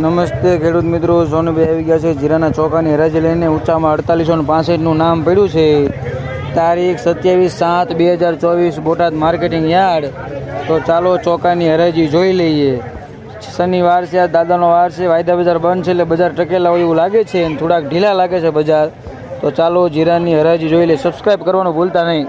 નમસ્તે ખેડૂત મિત્રો, સોનુભાઈ આવી ગયા છે જીરાના ચોખાની હરાજી લઈને ઊંચામાં અડતાલીસો પાસઠનું નામ પડ્યું છે. તારીખ સત્યાવીસ સાત બે હજાર ચોવીસ, બોટાદ માર્કેટિંગ યાર્ડ. તો ચાલો ચોખાની હરાજી જોઈ લઈએ. શનિવાર છે, આ દાદાનો વાર છે, વાયદા બજાર બંધ છે એટલે બજાર ટકેલા હોય એવું લાગે છે અને થોડાક ઢીલા લાગે છે બજાર. તો ચાલો જીરાની હરાજી જોઈ લઈએ. સબસ્ક્રાઈબ કરવાનું ભૂલતા નહીં.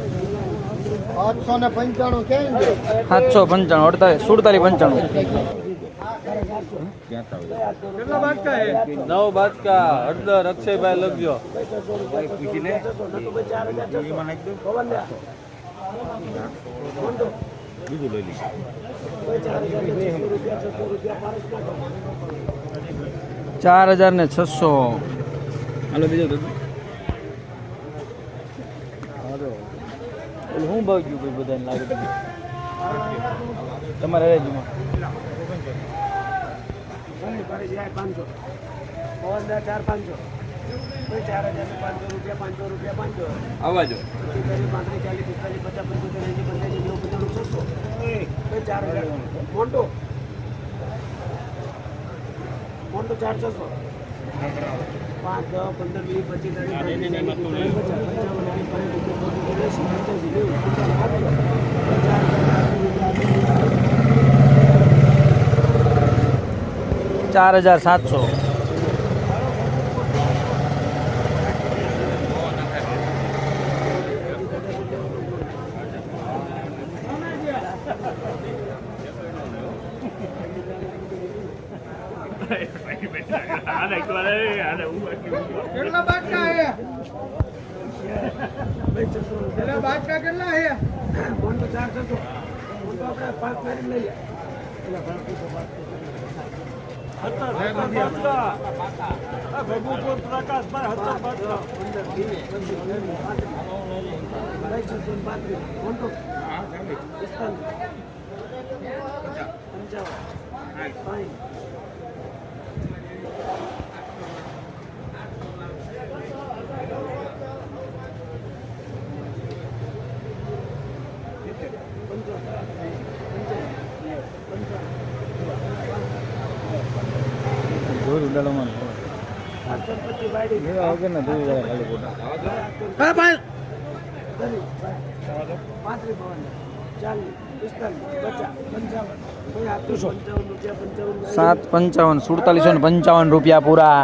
આઠસો ને પંચાણું છે? સાતસો પંચાણું અડતાલીસ સુડતાલીસ પંચાણું. નવ બાદકા હળદર અક્ષયભાઈ લખજો ચાર હજાર ને છસો. હાલો બીજો તો શું ભાવ ગયું ભાઈ બધાને લાગે? તમારે હરાજીમાં ચાર પાંચસો ચાર હજાર પાંચસો રૂપિયા પાંચસો રૂપિયા પાંચસો આવાજો પાંત્રીસ ચાલીસ પિસ્તાલીસ પચાસ પંચોતેર એંસી પંચ્યાસી નેવું પંચાણું છસો ચાર હજાર મોટો મોટો ચાર છસો પાંચ દસ પંદર વીસ પચીસ ત્રીસ પાંત્રીસ ચાલીસ પિસ્તાલીસ પચાસ પંચાવન સાઠ પાંચ સિત્તેર એંસી પંચ્યાસી નેવું પંચાણું આઠસો ચાર હજાર સાતસો કેટલા બાટકા હે? કેટલા બાટકા કેટલા હે ત્રીસ પાંત્રીસ છસો ને પાંત્રીસ મોટો પિસ્તાલીસ પંચાવન સાઠ જોઈ ઉડાડવામાં સંપત્તિ વાડી વગર ના જોઈ જરા ખાલી ખોટા પાંત્રીસ ભવન ચાલીસ પિસ્તાલીસ પચાસ પંચાવન કોઈ આપતું પંચાવન રૂપિયા સાત પંચાવન સુડતાલીસો ને પંચાવન રૂપિયા પૂરા.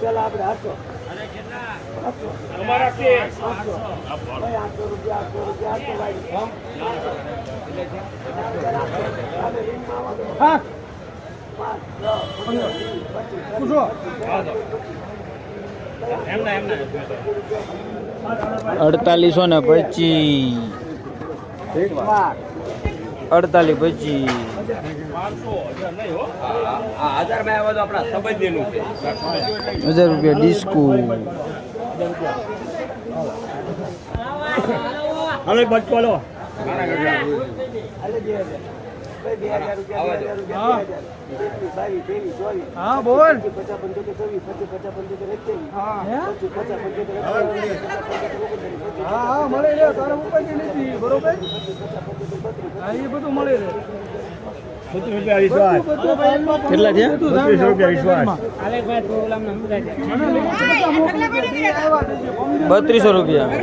પેલા આપણે આઠસો વાળી અડતાલીસો ને પચીસ. અડતાલીસ પચીસ. હજાર રૂપિયા આવ્યો હજાર રૂપિયા. હાલો. બચકો લો હા. બોલ પચાસ પંચોતેર ચોવીસ. પચીસ પચાસ પંચોતેર એકત્રીસ પચાસ પંચોતેર અઠ્યાવીસ, પચાસ પંચોતેર ઓગણત્રીસ, પચીસ હા હા મળી તારે ઉપાય નથી બરોબર? હા એ બધું કેટલા રૂપિયા વિશ્વાસ. છે. બત્રીસો રૂપિયા.